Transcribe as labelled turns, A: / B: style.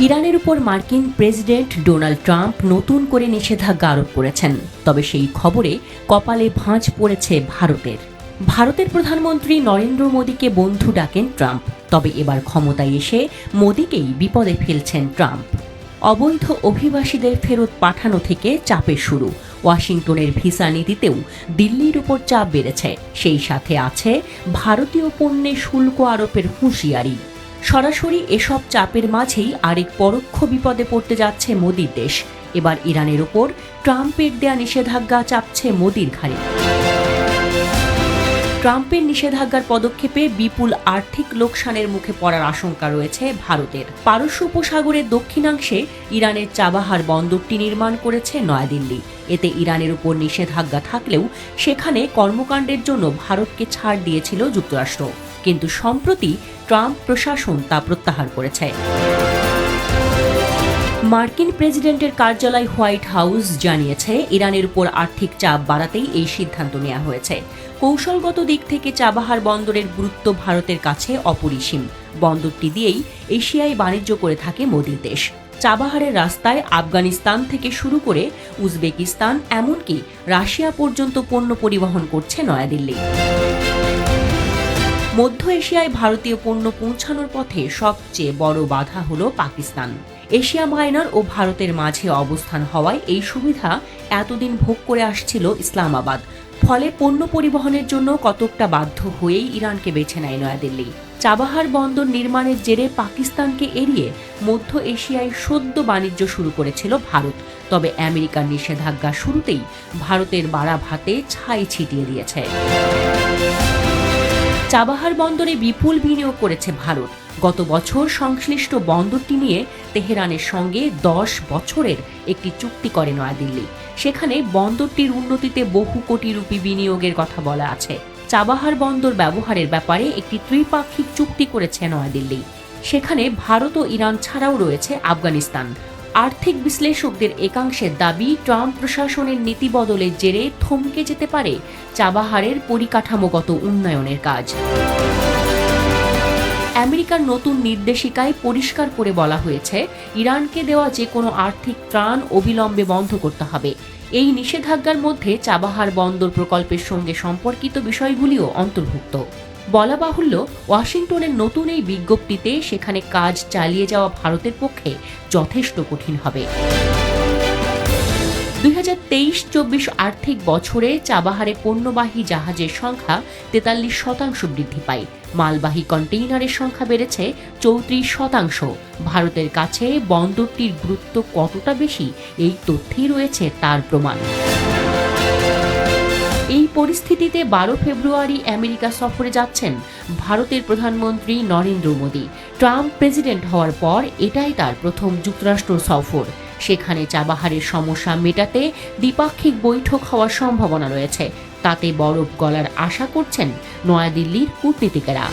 A: ইরানের উপর মার্কিন প্রেসিডেন্ট ডোনাল্ড ট্রাম্প নতুন করে নিষেধাজ্ঞা আরোপ করেছেন। তবে সেই খবরে কপালে ভাঁজ পড়েছে ভারতের। ভারতের প্রধানমন্ত্রী নরেন্দ্র মোদীকে বন্ধু ডাকেন ট্রাম্প। তবে এবার ক্ষমতায় এসে মোদীকেই বিপদে ফেলছেন ট্রাম্প। অবৈধ অভিবাসীদের ফেরত পাঠানো থেকে চাপের শুরু। ওয়াশিংটনের ভিসা নীতিতেও দিল্লির উপর চাপ বেড়েছে। সেই সাথে আছে ভারতীয় পণ্যে শুল্ক আরোপের হুঁশিয়ারি। সরাসরি এসব চাপের মাঝেই আরেক পরোক্ষ বিপদে পড়তে যাচ্ছে মোদির দেশ। এবার ইরানের ওপর ট্রাম্পের দেয়া নিষেধাজ্ঞা চাপছে মোদির ঘাড়ে। ট্রাম্পের নিষেধাজ্ঞার পদক্ষেপে বিপুল আর্থিক লোকসানের মুখে পড়ার আশঙ্কা রয়েছে ভারতের। পারস্য উপসাগরের দক্ষিণাংশে ইরানের চাবাহার বন্দরটি নির্মাণ করেছে নয়াদিল্লি। এতে ইরানের উপর নিষেধাজ্ঞা থাকলেও সেখানে কর্মকাণ্ডের জন্য ভারতকে ছাড় দিয়েছিল যুক্তরাষ্ট্র। কিন্তু সম্প্রতি ট্রাম্প প্রশাসন তা প্রত্যাহার করেছে। মার্কিন প্রেসিডেন্টের কার্যালয় হোয়াইট হাউস জানিয়েছে, ইরানের উপর আর্থিক চাপ বাড়াতেই এই সিদ্ধান্ত নেওয়া হয়েছে। কৌশলগত দিক থেকে চাবাহার বন্দরের গুরুত্ব ভারতের কাছে অপরিসীম। বন্দরটি দিয়েই এশিয়ায় বাণিজ্য করে থাকে মোদির দেশ। চাবাহারের রাস্তায় আফগানিস্তান থেকে শুরু করে উজবেকিস্তান, এমনকি রাশিয়া পর্যন্ত পণ্য পরিবহন করছে নয়াদিল্লি। মধ্য এশিয়ায় ভারতীয় পণ্য পৌঁছানোর পথে সবচেয়ে বড় বাধা হল পাকিস্তান। এশিয়া মাইনর ও ভারতের মাঝে অবস্থান হওয়ায় এই সুবিধা এতদিন ভোগ করে আসছিল ইসলামাবাদ। ফলে পণ্য পরিবহনের জন্য কতকটা বাধ্য হয়েই ইরানকে বেছে নেয় নয়াদিল্লি। চাবাহার বন্দর নির্মাণের জেরে পাকিস্তানকে এড়িয়ে মধ্য এশিয়ায় সদ্য বাণিজ্য শুরু করেছিল ভারত। তবে আমেরিকার নিষেধাজ্ঞা শুরুতেই ভারতের বাড়া ভাতে ছাই ছিটিয়ে দিয়েছে। চাবাহার বন্দরে বিপুল বিনিয়োগ করেছে ভারত। গত বছর সংশ্লিষ্ট বন্দরটি নিয়ে তেহরানের সঙ্গে দশ বছরের একটি চুক্তি করে নয়াদিল্লি। সেখানে বন্দরটির উন্নতিতে বহু কোটি রুপি বিনিয়োগের কথা বলা আছে। চাবাহার বন্দর ব্যবহারের ব্যাপারে একটি ত্রিপাক্ষিক চুক্তি করেছে নয়াদিল্লি। সেখানে ভারত ও ইরান ছাড়াও রয়েছে আফগানিস্তান। আর্থিক বিশ্লেষকদের একাংশের দাবি, ট্রাম্প প্রশাসনের নীতি বদলের জেরে থমকে যেতে পারে চাবাহারের পরিকাঠামোগত উন্নয়নের কাজ। আমেরিকার নতুন নির্দেশিকায় পরিষ্কার করে বলা হয়েছে, ইরানকে দেওয়া যে কোনো আর্থিক ত্রাণ অবিলম্বে বন্ধ করতে হবে। এই নিষেধাজ্ঞার মধ্যে চাবাহার বন্দর প্রকল্পের সঙ্গে সম্পর্কিত বিষয়গুলিও অন্তর্ভুক্ত। বলা বাহুল্য ওয়াশিংটনের নতুন এই বিজ্ঞপ্তিতে সেখানে কাজ চালিয়ে যাওয়া ভারতের পক্ষে যথেষ্ট কঠিন হবে। দুই হাজার তেইশ চব্বিশ আর্থিক বছরে চাবাহারে পণ্যবাহী জাহাজের সংখ্যা তেতাল্লিশ শতাংশ বৃদ্ধি পায়। মালবাহী কন্টেইনারের সংখ্যা বেড়েছে চৌত্রিশ শতাংশ। ভারতের কাছে বন্দরটির গুরুত্ব কতটা বেশি এই তথ্যেই রয়েছে তার প্রমাণ। এই পরিস্থিতিতে বারো ফেব্রুয়ারি আমেরিকা সফরে যাচ্ছেন ভারতের প্রধানমন্ত্রী নরেন্দ্র মোদী। ট্রাম্প প্রেসিডেন্ট হওয়ার পর এটাই তার প্রথম যুক্তরাষ্ট্র সফর। সেখানে চাবাহারের সমস্যা মেটাতে দ্বিপাক্ষিক বৈঠক হওয়ার সম্ভাবনা রয়েছে। তাতে বরফ গলার আশা করছেন নয়াদিল্লির কূটনীতিকেরা।